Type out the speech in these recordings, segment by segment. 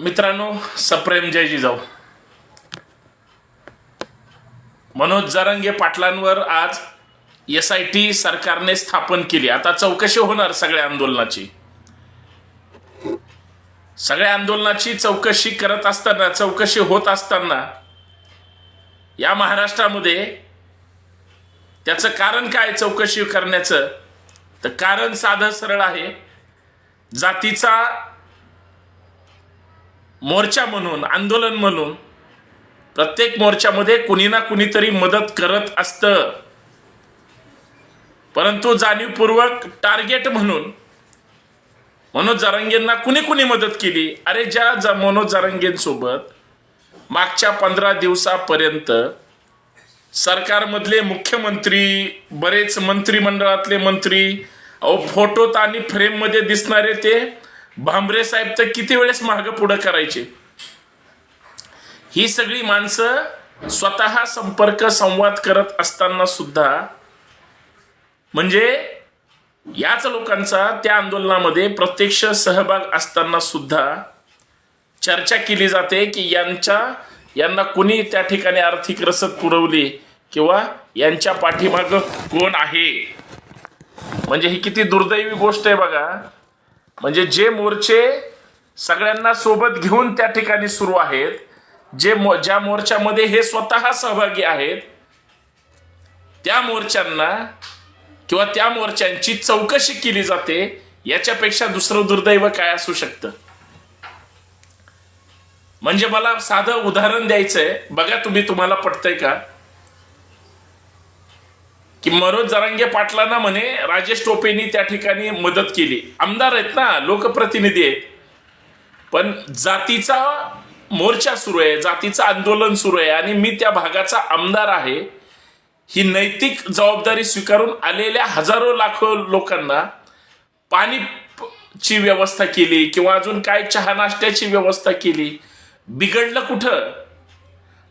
मित्रांनो सप्रेम जय जिजाऊ. मनोज जरंगे पाटलांवर आज एस आय टी सरकारने स्थापन केली. आता चौकशी होणार सगळ्या आंदोलनाची. सगळ्या आंदोलनाची चौकशी करत असताना चौकशी होत असताना या महाराष्ट्रामध्ये त्याचं कारण काय चौकशी करण्याचं? तर कारण साधं सरळ आहे. जातीचा मोर्चा म्हणून आंदोलन म्हणून प्रत्येक मोर्चामध्ये कुणी ना कुणीतरी मदत करत असतं. परंतु जाणीवपूर्वक टार्गेट म्हणून मनोज जारंगेंना कुणी कुणी मदत केली? अरे ज्या ज- मनोज जारंगेंसोबत मागच्या पंधरा दिवसापर्यंत सरकारमधले मुख्यमंत्री बरेच मंत्रिमंडळातले मंत्री अहो फोटोत आणि फ्रेममध्ये दिसणारे ते भांबरे साहेब तर किती वेळेस मागं पुढं करायचे? ही सगळी माणसं स्वतः संपर्क संवाद करत असताना सुद्धा म्हणजे याच लोकांचा त्या आंदोलनामध्ये प्रत्यक्ष सहभाग असताना सुद्धा चर्चा केली जाते की यांच्या यांना कुणी त्या ठिकाणी आर्थिक रसद पुरवली किंवा यांच्या पाठीमागं कोण आहे? म्हणजे ही किती दुर्दैवी गोष्ट आहे बघा. म्हणजे जे मोर्चे सगळ्यांना सोबत घेऊन त्या ठिकाणी सुरू आहेत जे मो ज्या मोर्चामध्ये हे स्वतः सहभागी आहेत त्या मोर्चांना किंवा त्या मोर्चांची चौकशी केली जाते याच्यापेक्षा दुसरं दुर्दैव काय असू शकतं? म्हणजे मला साधं उदाहरण द्यायचंय. बघा तुम्ही तुम्हाला पटतंय का? की मनोज जरांगे पाटलांना म्हणे राजेश टोपेंनी त्या ठिकाणी मदत केली. आमदार आहेत ना लोकप्रतिनिधी आहेत. पण जातीचा मोर्चा सुरू आहे जातीचं आंदोलन सुरू आहे आणि मी त्या भागाचा आमदार आहे. ही नैतिक जबाबदारी स्वीकारून आलेल्या हजारो लाखो लोकांना पाणी ची व्यवस्था केली किंवा अजून काय चहा नाश्त्याची व्यवस्था केली बिघडलं कुठं?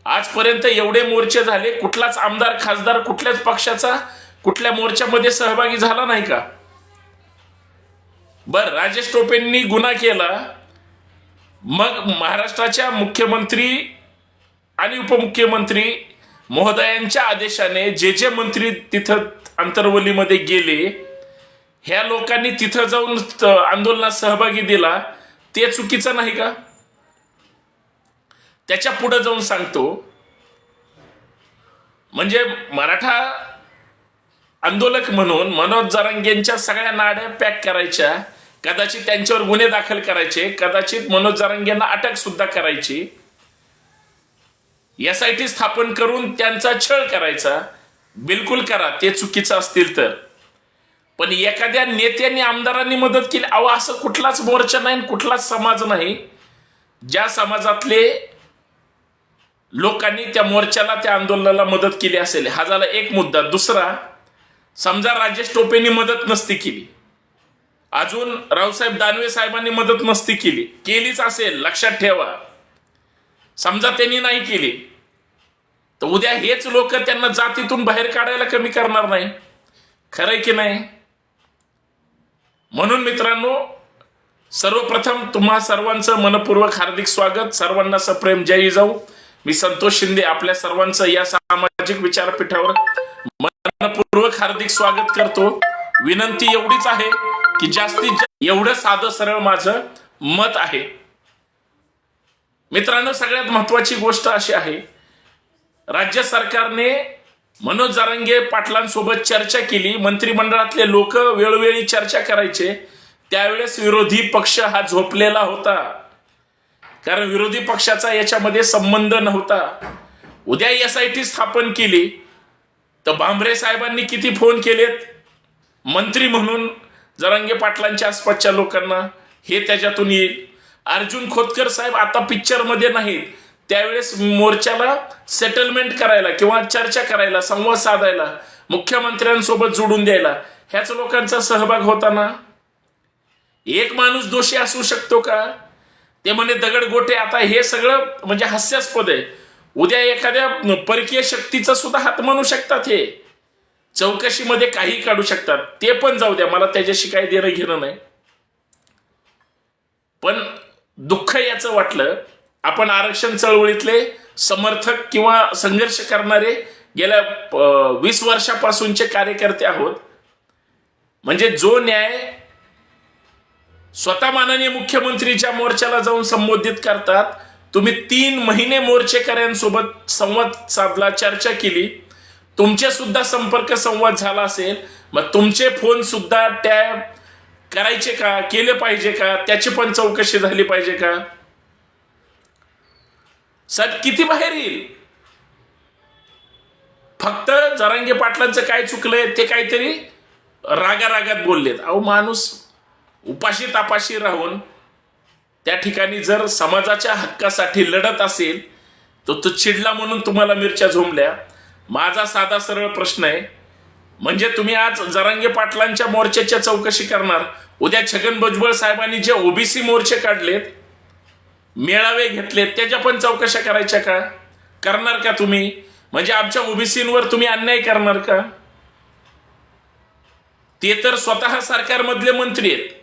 आजपर्यंत एवढे मोर्चे झाले कुठलाच आमदार खासदार कुठल्याच पक्षाचा कुठल्या मोर्चामध्ये सहभागी झाला नाही का? बर राजेश टोपेंनी गुन्हा केला. मग महाराष्ट्राच्या मुख्यमंत्री आणि उपमुख्यमंत्री महोदयांच्या आदेशाने जे जे मंत्री तिथं अंतर्वलीमध्ये गेले ह्या लोकांनी तिथं जाऊन त- आंदोलनात सहभागी दिला ते चुकीचं नाही का? त्याच्या पुढे जाऊन सांगतो. म्हणजे मराठा आंदोलक म्हणून मनोज जरांगेंच्या सगळ्या नाड्या पॅक करायच्या. कदाचित त्यांच्यावर गुन्हे दाखल करायचे. कदाचित मनोज जरांगेंना अटक सुद्धा करायची. एस आय टी स्थापन करून त्यांचा छळ करायचा. बिलकुल करा ते चुकीचं असतील तर. पण एखाद्या नेत्यांनी आमदारांनी मदत केली. अहो असं कुठलाच मोर्चा नाही आणि कुठलाच समाज नाही. ज्या समाजातले लोकांनी त्या मोर्चाला त्या आंदोलनाला मदत केली असेल. हा झाला एक मुद्दा. दुसरा समजा राजेश टोपेंनी मदत नसती केली. अजून रावसाहेब दानवे साहेबांनी मदत नसती केली. केलीच असेल लक्षात ठेवा. समजा त्यांनी नाही केली तर उद्या हेच लोक त्यांना जातीतून बाहेर काढायला कमी करणार नाही. खरंय की नाही? म्हणून मित्रांनो सर्वप्रथम तुम्हा सर्वांचं मनपूर्वक हार्दिक स्वागत. सर्वांना सप्रेम जय जाऊ मी संतोष शिंदे आपल्या सर्वांचं या सामाजिक विचारपीठावर मनपूर्वक हार्दिक स्वागत करतो. विनंती एवढीच आहे की जास्तीत जास्त एवढं साधं सरळ माझं मत आहे. मित्रांनो सगळ्यात महत्वाची गोष्ट अशी आहे राज्य सरकारने मनोज जारंगे पाटलांसोबत चर्चा केली. मंत्रिमंडळातले लोक वेळोवेळी चर्चा करायचे. त्यावेळेस विरोधी पक्ष हा झोपलेला होता. कारण विरोधी पक्षाचा याच्यामध्ये संबंध नव्हता. उद्या एस आय टी स्थापन केली तर भांबरे साहेबांनी किती फोन केलेत? मंत्री म्हणून जरांगे पाटलांच्या आसपासच्या लोकांना हे त्याच्यातून येईल. अर्जुन खोतकर साहेब आता पिक्चरमध्ये नाहीत. त्यावेळेस मोर्चाला सेटलमेंट करायला किंवा चर्चा करायला संवाद साधायला मुख्यमंत्र्यांसोबत जोडून द्यायला ह्याच लोकांचा सहभाग होताना? एक माणूस दोषी असू शकतो का? ते म्हणे दगड गोटे आता हे सगळं म्हणजे हास्यास्पद आहे. उद्या एखाद्या परकीय शक्तीचा सुद्धा हात म्हणू शकतात हे. चौकशीमध्ये काही काढू शकतात. ते पण जाऊ द्या मला त्याच्याशी काही देणं घेणं नाही. पण दुःख याचं वाटलं आपण आरक्षण चळवळीतले समर्थक किंवा संघर्ष करणारे गेल्या वीस वर्षापासूनचे कार्यकर्ते आहोत. म्हणजे जो न्याय स्वतः माननीय मुख्यमंत्रीच्या मोर्चाला जाऊन संबोधित करतात. तुम्ही तीन महिने मोर्चेकऱ्यांसोबत संवाद साधला चर्चा केली. तुमचे सुद्धा संपर्क संवाद झाला असेल. मग तुमचे फोन सुद्धा त्या करायचे का? केले पाहिजे का? त्याची पण चौकशी झाली पाहिजे का? सर किती बाहेर येईल? फक्त जरांगे पाटलांचं काय चुकलंय ते काहीतरी रागा रागात बोललेत. अहो माणूस उपाशी तापाशी राहून त्या ठिकाणी जर समाजाच्या हक्कासाठी लढत असेल तर तो चिडला म्हणून तुम्हाला मिरच्या झोंबल्या. माझा साधा सरळ प्रश्न आहे म्हणजे तुम्ही आज जरांगे पाटलांच्या मोर्चाच्या चौकशी करणार. उद्या छगन भुजबळ साहेबांनी जे ओबीसी मोर्चे काढलेत मेळावे घेतलेत त्याच्या पण चौकशा करायच्या का? करणार का तुम्ही? म्हणजे आमच्या ओबीसींवर तुम्ही अन्याय करणार का? ते तर स्वतः सरकारमधले मंत्री आहेत.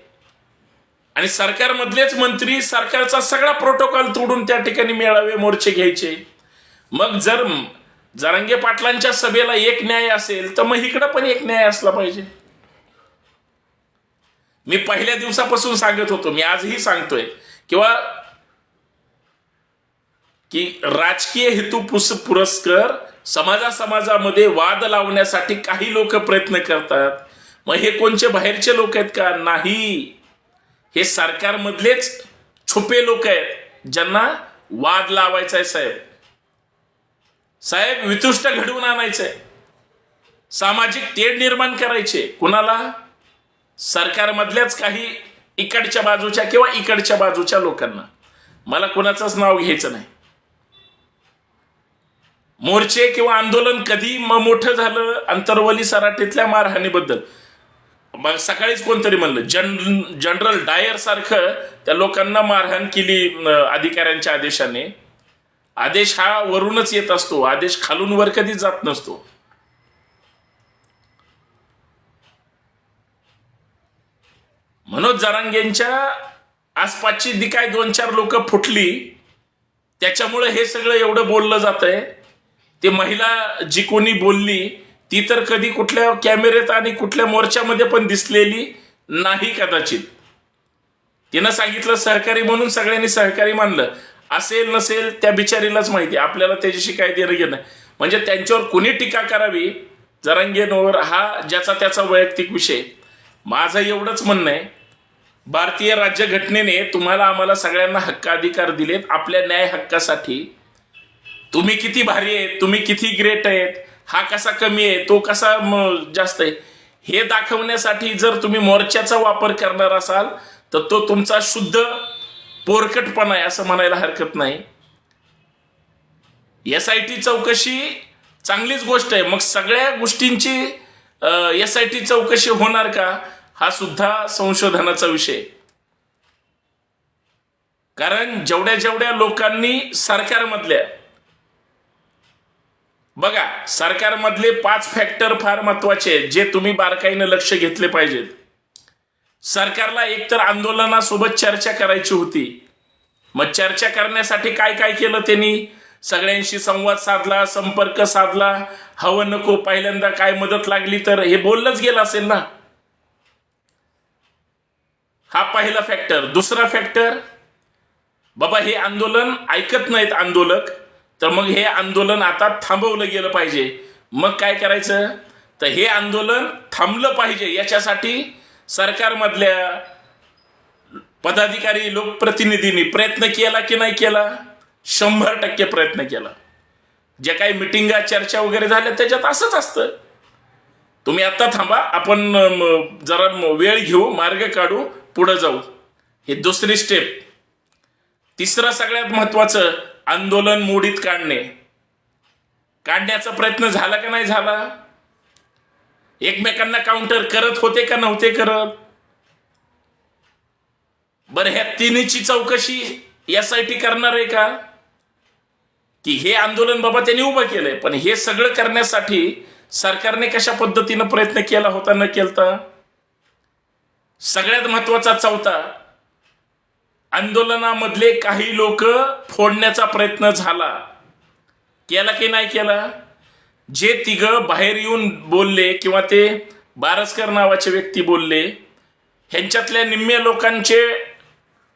आणि सरकारमधलेच मंत्री सरकारचा सगळा प्रोटोकॉल तोडून त्या ठिकाणी मेळावे मोर्चे घ्यायचे. मग जर जरांगे पाटलांच्या सभेला एक न्याय असेल तर मग इकडं पण एक न्याय असला पाहिजे. मी पहिल्या दिवसापासून सांगत होतो मी आजही सांगतोय किंवा की राजकीय हेतू पुस पुरस्कर समाजा समाजामध्ये वाद लावण्यासाठी काही लोक प्रयत्न करतात. मग हे कोणचे बाहेरचे लोक आहेत का? नाही. हे सरकारमधलेच छुपे लोक आहेत ज्यांना वाद लावायचा आहे साहेब. साहेब वितुष्ट घडवून आणायचंय. सामाजिक तेढ निर्माण करायचे. कुणाला? सरकारमधल्याच काही इकडच्या बाजूच्या किंवा इकडच्या बाजूच्या लोकांना. मला कुणाचंच नाव घ्यायचं नाही. मोर्चे किंवा आंदोलन कधी मग मोठं झालं? अंतरवली सराटीतल्या मारहाणीबद्दल. मग सकाळीच कोणतरी म्हणलं जन जनरल डायर सारखं त्या लोकांना मारहाण केली अधिकाऱ्यांच्या आदेशाने. आदेश हा वरूनच येत असतो. आदेश खालून वर कधीच जात नसतो. मनोज जरांगेंच्या आसपासची जी काय दोन चार लोक फुटली त्याच्यामुळे हे सगळं एवढं बोललं जात आहे ते महिला जी कोणी बोलली ती तर कधी कुठल्या कॅमेऱ्यात आणि कुठल्या मोर्चामध्ये पण दिसलेली नाही कदाचित. तिनं सांगितलं सहकारी म्हणून सगळ्यांनी सहकारी मानलं. असेल नसेल त्या बिचारीलाच माहिती. आपल्याला त्याच्याशी काय देणं घेणं. म्हणजे त्यांच्यावर कुणी टीका करावी? जरांगेंवर हा ज्याचा त्याचा वैयक्तिक विषय. माझं एवढंच म्हणणं आहे. भारतीय राज्यघटनेने तुम्हाला आम्हाला सगळ्यांना हक्क अधिकार दिलेत. आपल्या न्याय हक्कासाठी. तुम्ही किती भारी आहेत तुम्ही किती ग्रेट आहेत. हा कसा कमी आहे तो कसा जास्त आहे हे दाखवण्यासाठी जर तुम्ही मोर्चाचा वापर करणार असाल तर तो तुमचा शुद्ध पोरकटपणा आहे असं म्हणायला हरकत नाही. एस आय टी चौकशी चांगलीच गोष्ट आहे. मग सगळ्या गोष्टींची एस आय टी चौकशी होणार का? हा सुद्धा संशोधनाचा विषय. कारण जेवढ्या जेवढ्या लोकांनी सरकारमधल्या बघा सरकारमधले पाच फॅक्टर फार महत्त्वाचे आहेत जे तुम्ही बारकाईनं लक्ष घेतले पाहिजेत. सरकारला एकतर आंदोलनासोबत चर्चा करायची होती. मग चर्चा करण्यासाठी काय काय केलं त्यांनी? सगळ्यांशी संवाद साधला संपर्क साधला. हवं नको पहिल्यांदा काय मदत लागली तर हे बोललंच गेलं असेल ना? हा पहिला फॅक्टर दुसरा फॅक्टर बाबा हे आंदोलन ऐकत नाहीत आंदोलक. तर मग हे आंदोलन आता थांबवलं गेलं पाहिजे. मग काय करायचं? तर हे आंदोलन थांबलं पाहिजे. याच्यासाठी सरकारमधल्या पदाधिकारी लोकप्रतिनिधींनी प्रयत्न केला की नाही केला? शंभर टक्के प्रयत्न केला. जे काही मिटिंगा चर्चा वगैरे झाल्या त्याच्यात असंच असतं. तुम्ही आता थांबा. आपण जरा वेळ घेऊ मार्ग काढू पुढं जाऊ. हे दुसरी स्टेप तिसरं सगळ्यात महत्वाचं आंदोलन मोडीत काढणे. काढण्याचा प्रयत्न झाला का नाही झाला? एकमेकांना काउंटर करत होते का नव्हते करत? बरं ह्या तिन्हीची चौकशी यासाठी करणार आहे का? की हे आंदोलन बाबा त्यांनी उभं केलंय पण हे सगळं करण्यासाठी सरकारने कशा पद्धतीनं प्रयत्न केला होता न केलता? सगळ्यात महत्त्वाचा चौथा आंदोलनामधले काही लोक फोडण्याचा प्रयत्न झाला. केला की नाही केला? जे तिघं बाहेर येऊन बोलले किंवा ते बारसकर नावाचे व्यक्ती बोलले ह्यांच्यातल्या निम्म्या लोकांचे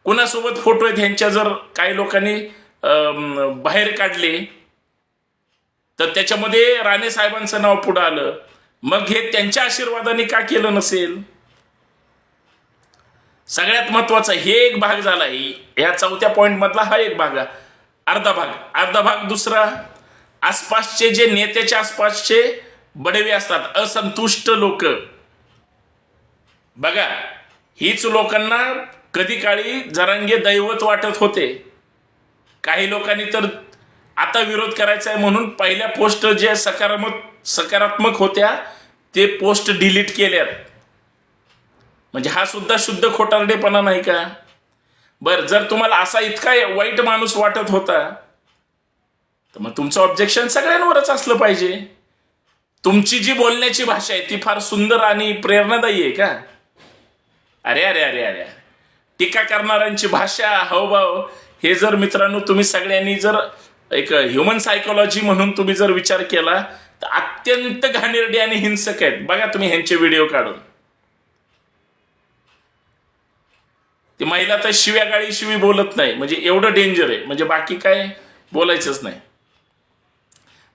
कुणासोबत फोटो आहेत ह्यांच्या जर काही लोकांनी बाहेर काढले तर त्याच्यामध्ये राणे साहेबांचं नाव पुढं आलं. मग हे त्यांच्या आशीर्वादाने का केलं नसेल? सगळ्यात महत्त्वाचा हे एक भाग झाला ह्या चौथ्या पॉईंटमधला हा एक भाग. अर्धा भाग. अर्धा भाग दुसरा. आसपासचे जे नेत्याच्या आसपासचे बडवे असतात असंतुष्ट लोक. बघा हीच लोकांना कधी काळी जरांगे दैवत वाटत होते. काही लोकांनी तर आता विरोध करायचा आहे म्हणून पहिल्या पोस्ट जे सकारात्मक सकारात्मक होत्या ते पोस्ट डिलीट केल्यात. म्हणजे हा सुद्धा शुद्ध खोटारडेपणा नाही का? बरं जर तुम्हाला असा इतका वाईट माणूस वाटत होता तर मग तुमचं ऑब्जेक्शन सगळ्यांवरच असलं पाहिजे. तुमची जी बोलण्याची भाषा आहे ती फार सुंदर आणि प्रेरणादायी आहे का? अरे अरे अरे अरे अरे. टीका करणाऱ्यांची भाषा हावभाव हे जर मित्रांनो तुम्ही सगळ्यांनी जर एक ह्युमन सायकोलॉजी म्हणून तुम्ही जर विचार केला तर अत्यंत घाणेरडे आणि हिंसक आहेत. बघा तुम्ही ह्यांचे व्हिडिओ काढून. ती महिला तर शिव्या गाळी शिवी बोलत नाही. म्हणजे एवढं डेंजर आहे. म्हणजे बाकी काय बोलायचंच नाही.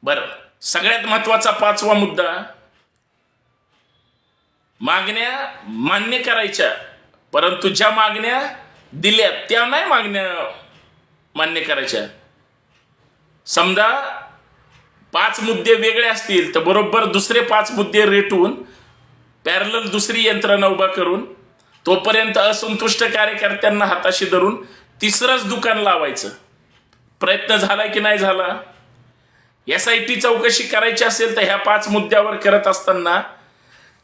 बरं. सगळ्यात महत्त्वाचा पाचवा मुद्दा. मागण्या मान्य करायच्या. परंतु ज्या मागण्या दिल्या त्या नाही मागण्या मान्य करायच्या. समजा पाच मुद्दे वेगळे असतील तर बरोबर दुसरे पाच मुद्दे रेटून पॅरल दुसरी यंत्रणा उभा करून तोपर्यंत असंतुष्ट कार्यकर्त्यांना हाताशी धरून तिसरंच दुकान लावायचं. प्रयत्न झाला की नाही झाला? एस आय टी चौकशी करायची असेल तर ह्या पाच मुद्द्यावर करत असताना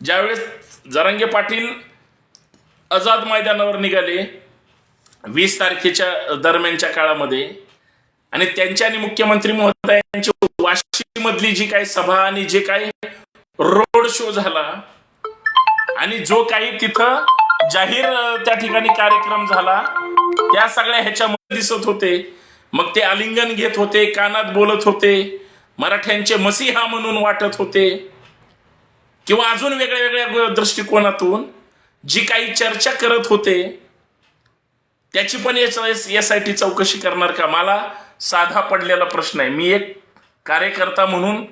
ज्यावेळेस जरांगे पाटील आझाद मैदानावर निघाले वीस तारखेच्या दरम्यानच्या काळामध्ये आणि त्यांच्या आणि मुख्यमंत्री महोदयांची वाशीमधली जी काही सभा आणि जे काही रोड शो झाला आणि जो काही तिथं जाहीर त्या ठिकाणी कार्यक्रम झाला. त्या सगळ्या ह्याच्यामध्ये दिसत होते. मग ते आलिंगन घेत होते कानात बोलत होते. मराठ्यांचे मसीहा म्हणून वाटत होते. किंवा अजून वेगळ्या वेगळ्या दृष्टिकोनातून जी काही चर्चा करत होते त्याची पण एस आय टी चौकशी करणार का? मला साधा पडलेला प्रश्न आहे. मी एक कार्यकर्ता म्हणून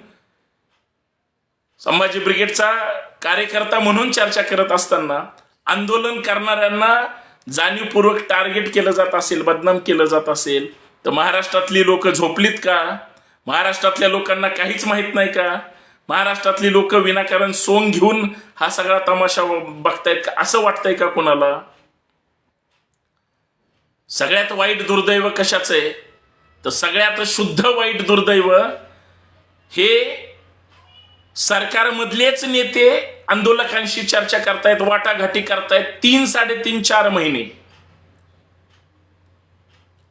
संभाजी ब्रिगेडचा कार्यकर्ता म्हणून चर्चा करत असताना आंदोलन करणाऱ्यांना जाणीवपूर्वक टार्गेट केलं जात असेल बदनाम केलं जात असेल तर महाराष्ट्रातली लोक झोपलीत का? महाराष्ट्रातल्या लोकांना काहीच माहीत नाही का? महाराष्ट्रातली लोक विनाकारण सोंग घेऊन हा सगळा तमाशा बघतायत का? असं वाटतंय का कोणाला? सगळ्यात वाईट दुर्दैव कशाचं आहे? तर सगळ्यात शुद्ध वाईट दुर्दैव हे सरकारमधलेच नेते आंदोलकांशी चर्चा करतायत वाटाघाटी करतायत तीन साडेतीन चार महिने.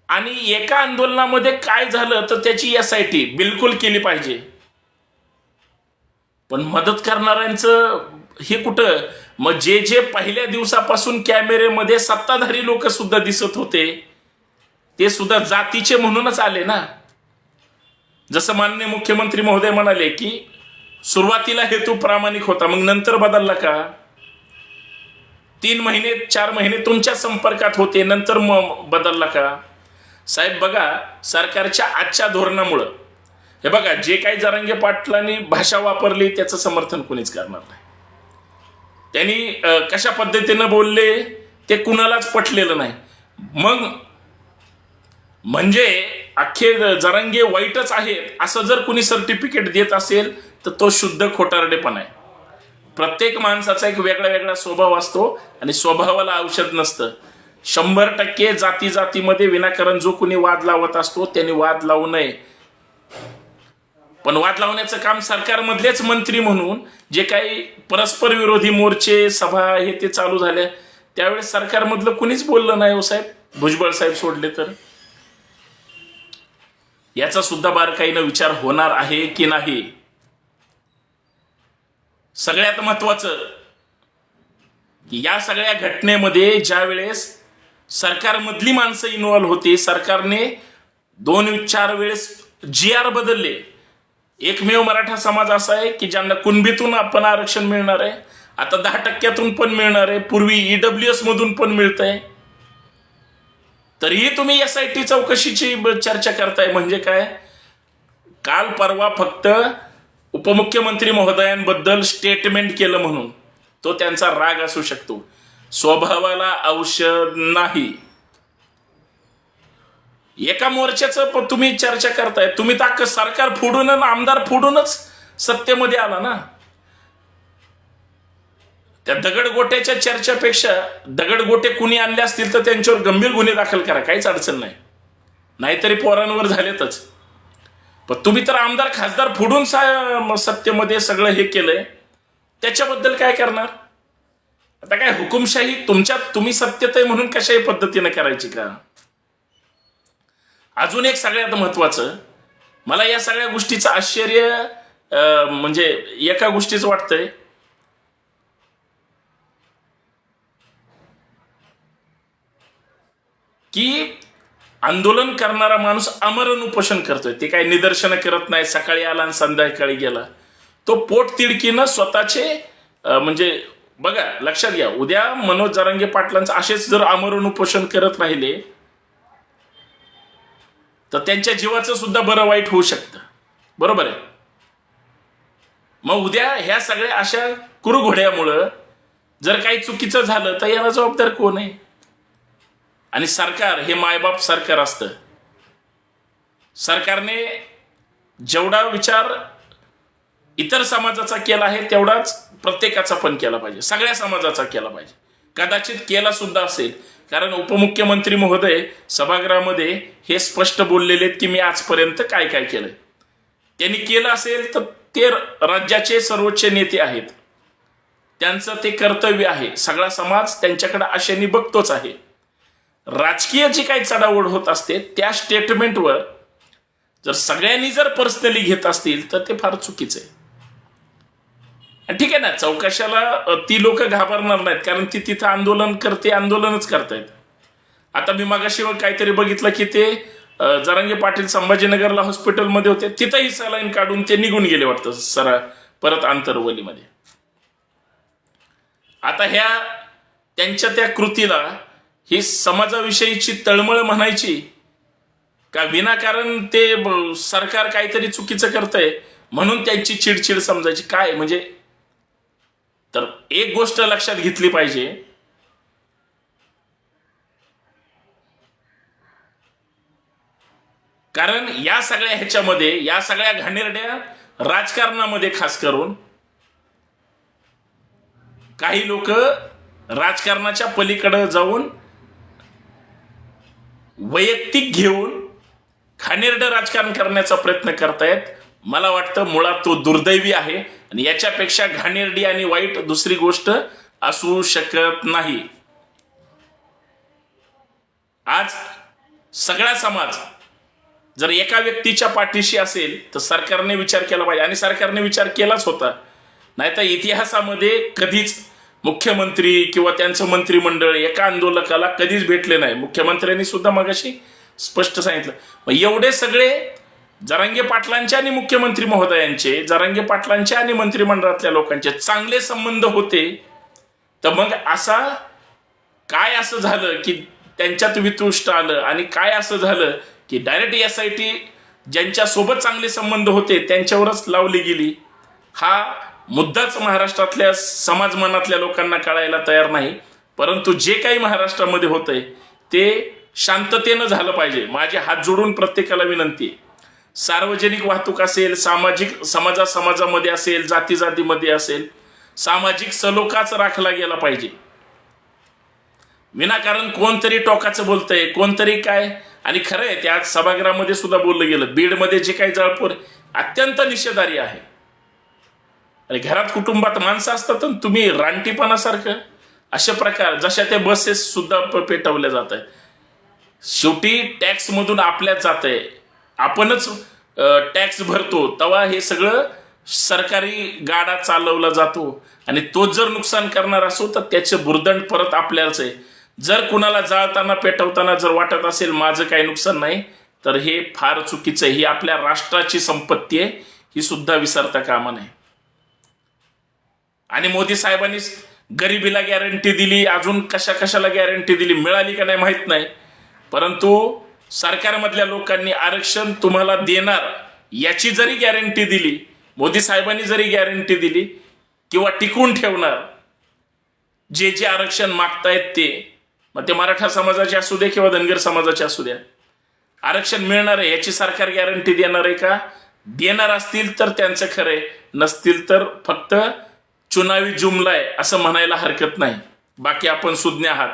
आणि एका आंदोलनामध्ये काय झालं तर त्याची एस आय टी बिलकुल केली पाहिजे. पण मदत करणाऱ्यांचं हे कुठं? मग जे जे पहिल्या दिवसापासून कॅमेरेमध्ये सत्ताधारी लोक सुद्धा दिसत होते ते सुद्धा जातीचे म्हणूनच आले ना. जसं माननीय मुख्यमंत्री महोदय म्हणाले की सुरुवातीला हेतू प्रामाणिक होता मग नंतर बदलला का? तीन महिने चार महिने तुमच्या संपर्कात होते नंतर मग बदलला का? साहेब बघा सरकारच्या आजच्या धोरणामुळं हे बघा जे काही जरांगे पाटलांनी भाषा वापरली त्याचं समर्थन कोणीच करणार नाही. त्यांनी कशा पद्धतीनं बोलले ते कुणालाच पटलेलं नाही. मग म्हणजे अख्खे जरांगे वाईटच आहेत असं जर कुणी सर्टिफिकेट देत असेल तर तो शुद्ध खोटारडेपणा आहे. प्रत्येक माणसाचा एक वेगळा वेगळा स्वभाव असतो आणि स्वभावाला औषध नसतं. शंभर टक्के जाती जातीमध्ये विनाकारण जो कुणी वाद लावत असतो त्यांनी वाद लावू नये. पण वाद लावण्याचं काम सरकारमधलेच मंत्री म्हणून जे काही परस्पर विरोधी मोर्चे सभा हे ते चालू झाले त्यावेळेस सरकारमधलं कुणीच बोललं नाही हो साहेब. भुजबळ साहेब सोडले तर. याचा सुद्धा बारकाईनं विचार होणार आहे की नाही? सगळ्यात महत्वाचं की या सगळ्या घटनेमध्ये ज्या वेळेस सरकारमधली माणसं इन्व्हॉल्व्ह होती सरकारने दोन चार वेळेस जी आर बदलले. एकमेव मराठा समाज असा आहे की ज्यांना कुणबीतून आपण आरक्षण मिळणार आहे आता दहा टक्क्यातून पण मिळणार आहे पूर्वी ईडब्ल्यू एस मधून पण मिळतंय. तरीही तुम्ही एस आय टी चौकशीची चर्चा करताय म्हणजे काय? काल परवा फक्त उपमुख्यमंत्री महोदयांबद्दल स्टेटमेंट केलं म्हणून तो त्यांचा राग असू शकतो. स्वभावाला औषध नाही. एका मोर्चाचं तुम्ही चर्चा करताय. तुम्ही ताक सरकार फोडून आमदार फोडूनच सत्तेमध्ये आला ना? त्या दगडगोट्याच्या चर्चेपेक्षा दगडगोटे कुणी आणले असतील तर त्यांच्यावर गंभीर गुन्हे दाखल करा. काहीच अडचण नाही. नाहीतरी पोरांवर झालेतच. पण तुम्ही तर आमदार खासदार फोडून सा- सत्तेमध्ये सगळं हे केलंय. त्याच्याबद्दल काय करणार? आता काय हुकुमशाही तुमच्या तुम्ही सत्यत आहे म्हणून कशाही पद्धतीने करायची का? अजून एक सगळ्यात महत्वाचं मला या सगळ्या गोष्टीचं आश्चर्य म्हणजे एका गोष्टीचं वाटतंय. की आंदोलन करणारा माणूस आमरण उपोषण करतोय. ते काही निदर्शनं करत नाही. सकाळी आला आणि संध्याकाळी गेला. तो पोट तिडकीनं स्वतःचे म्हणजे बघा लक्षात घ्या. उद्या मनोज जरांगे पाटलांचं असेच जर आमरण उपोषण करत राहिले तर त्यांच्या जीवाचं सुद्धा बरं वाईट होऊ शकतं. बरोबर आहे? मग उद्या ह्या सगळ्या अशा कुरुघोड्यामुळं जर काही चुकीचं झालं तर याला जबाबदार कोण आहे? आणि सरकार हे मायबाप सरकार असतं. सरकारने जेवढा विचार इतर समाजाचा केला आहे तेवढाच प्रत्येकाचा पण केला पाहिजे. सगळ्या समाजाचा केला पाहिजे. कदाचित केला सुद्धा असेल. कारण उपमुख्यमंत्री महोदय सभागृहामध्ये हे स्पष्ट बोललेले आहेत की मी आजपर्यंत काय काय केलंय. त्यांनी केलं असेल तर ते राज्याचे सर्वोच्च नेते आहेत. त्यांचं ते कर्तव्य आहे. सगळा समाज त्यांच्याकडे आशेने बघतोच आहे. राजकीय जी काही चढाओढ होत असते त्या स्टेटमेंटवर जर सगळ्यांनी जर पर्सनली घेत असतील तर ते फार चुकीचं. आहे ठीक आहे ना चौकशाला ती लोक घाबरणार नाहीत कारण ती तिथं आंदोलन करते आंदोलनच करतायत. आता मी मागाशी काहीतरी बघितलं की ते अ, जरांगे पाटील संभाजीनगरला हॉस्पिटलमध्ये होते तिथंही सलाईन काढून ते निघून गेले वाटतं सरा परत आंतरवलीमध्ये. आता ह्या त्यांच्या त्या कृतीला ही समाजाविषयीची तळमळ म्हणायची का विनाकारण ते सरकार काहीतरी चुकीचं करतंय म्हणून त्यांची चिडचिड समजायची? काय? म्हणजे तर एक गोष्ट लक्षात घेतली पाहिजे. कारण या सगळ्या ह्याच्यामध्ये या सगळ्या घाणेरड्या राजकारणामध्ये खास करून काही लोक राजकारणाच्या पलीकडे जाऊन वैयक्तिक घेऊन खाणेरडं राजकारण करण्याचा प्रयत्न करतायत. मला वाटतं मुळात तो दुर्दैवी आहे आणि याच्यापेक्षा घाणेरडी आणि वाईट दुसरी गोष्ट असू शकत नाही. आज सगळा समाज जर एका व्यक्तीच्या पाठीशी असेल तर सरकारने विचार केला पाहिजे. आणि सरकारने विचार केलाच होता. नाहीतर इतिहासामध्ये कधीच मुख्यमंत्री किंवा त्यांचं मंत्रिमंडळ एका आंदोलकाला कधीच भेटले नाही. मुख्यमंत्र्यांनी सुद्धा मगाशी स्पष्ट सांगितलं. मग एवढे सगळे जरांगे पाटलांचे आणि मुख्यमंत्री महोदयांचे जरांगे पाटलांचे आणि मंत्रिमंडळातल्या लोकांचे चांगले संबंध होते. तर मग असा काय असं झालं की त्यांच्यात वितुष्ट आलं आणि काय असं झालं की डायरेक्ट एस आय टी ज्यांच्यासोबत चांगले संबंध होते त्यांच्यावरच लावली गेली? हा मुद्दाच महाराष्ट्रातल्या समाज मनातल्या लोकांना कळायला तयार नाही परंतु जे काही महाराष्ट्रामध्ये होतंय ते शांततेनं झालं पाहिजे. माझे हात जोडून प्रत्येकाला विनंती आहे. सार्वजनिक वाहतूक असेल सामाजिक समाजा समाजामध्ये असेल जाती जातीमध्ये असेल सामाजिक सलोखाच राखला गेला पाहिजे. विनाकारण कोणतरी टोकाचं बोलतंय कोणतरी काय? आणि खरं आहे त्या सभागृहामध्ये सुद्धा बोललं गेलं. बीडमध्ये जे काही जळपूर अत्यंत निषेधारी आहे. आणि घरात कुटुंबात माणसं असतात तुम्ही रानटीपणासारखं. अशा प्रकार जशा त्या बसेस सुद्धा पेटवल्या जात आहेत शेवटी टॅक्समधून आपल्याच आपल्यात जात आहे आपणच टॅक्स भरतो. तेव्हा हे सगळं सरकारी गाडा चालवला जातो. आणि तो जर नुकसान करणार असो तर त्याचे बुरदंड परत आपल्याच आहे. जर कुणाला जाळताना पेटवताना जर वाटत असेल माझं काही नुकसान नाही तर हे फार चुकीचं आहे. ही आपल्या राष्ट्राची संपत्ती आहे. ही सुद्धा विसरता कामा नये. आणि मोदी साहेबांनी गरिबीला गॅरंटी दिली अजून कशा कशाला गॅरंटी दिली मिळाली का नाही माहीत नाही. परंतु सरकारमधल्या लोकांनी आरक्षण तुम्हाला देणार याची जरी गॅरंटी दिली मोदी साहेबांनी जरी गॅरंटी दिली किंवा टिकून ठेवणार जे जे आरक्षण मागतायत ते मग ते मराठा समाजाचे असू दे किंवा धनगर समाजाचे असू द्या. आरक्षण मिळणार आहे याची सरकार गॅरंटी देणार आहे का? देणार असतील तर त्यांचं खरं आहे नसतील तर फक्त चुनावी जुमला आहे असं म्हणायला हरकत नाही. बाकी आपण सुज्ञ आहात.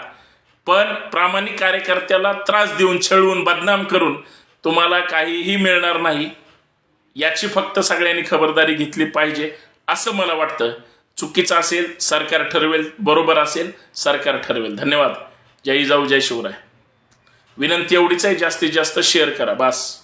पण प्रामाणिक कार्यकर्त्याला त्रास देऊन छळवून बदनाम करून तुम्हाला काहीही मिळणार नाही. याची फक्त सगळ्यांनी खबरदारी घेतली पाहिजे असं मला वाटतं. चुकीचं असेल सरकार ठरवेल बरोबर असेल सरकार ठरवेल. धन्यवाद. जय जाऊ जय शिवराय. विनंती एवढीच आहे जास्तीत जास्त शेअर करा. बास.